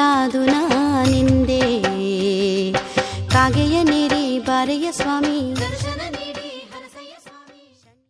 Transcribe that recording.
ಕಾದು ನಾ ನಿಂದೆ ಕಾಗೆಯ ನೀರಿ ಬಾರೆಯ ಸ್ವಾಮಿ